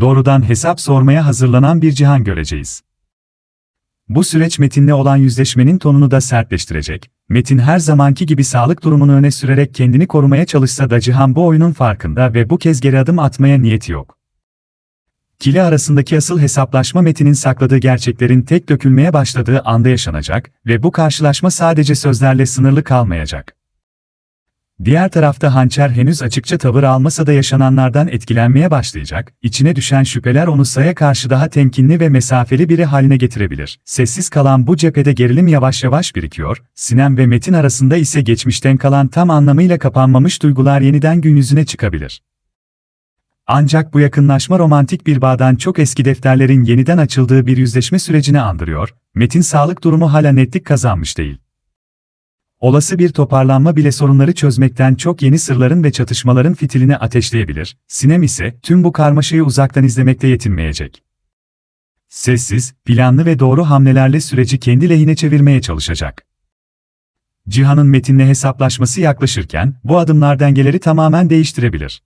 doğrudan hesap sormaya hazırlanan bir Cihan göreceğiz. Bu süreç Metin'le olan yüzleşmenin tonunu da sertleştirecek. Metin her zamanki gibi sağlık durumunu öne sürerek kendini korumaya çalışsa da Cihan bu oyunun farkında ve bu kez geri adım atmaya niyeti yok. İkili arasındaki asıl hesaplaşma Metin'in sakladığı gerçeklerin tek dökülmeye başladığı anda yaşanacak ve bu karşılaşma sadece sözlerle sınırlı kalmayacak. Diğer tarafta Hançer henüz açıkça tavır almasa da yaşananlardan etkilenmeye başlayacak, içine düşen şüpheler onu Say'a karşı daha temkinli ve mesafeli biri haline getirebilir. Sessiz kalan bu cephede gerilim yavaş yavaş birikiyor, Sinem ve Metin arasında ise geçmişten kalan tam anlamıyla kapanmamış duygular yeniden gün yüzüne çıkabilir. Ancak bu yakınlaşma romantik bir bağdan çok eski defterlerin yeniden açıldığı bir yüzleşme sürecini andırıyor, Metin sağlık durumu hala netlik kazanmış değil. Olası bir toparlanma bile sorunları çözmekten çok yeni sırların ve çatışmaların fitilini ateşleyebilir, Sinem ise tüm bu karmaşayı uzaktan izlemekte yetinmeyecek. Sessiz, planlı ve doğru hamlelerle süreci kendi lehine çevirmeye çalışacak. Cihan'ın Metin'le hesaplaşması yaklaşırken, bu adımlar dengeleri tamamen değiştirebilir.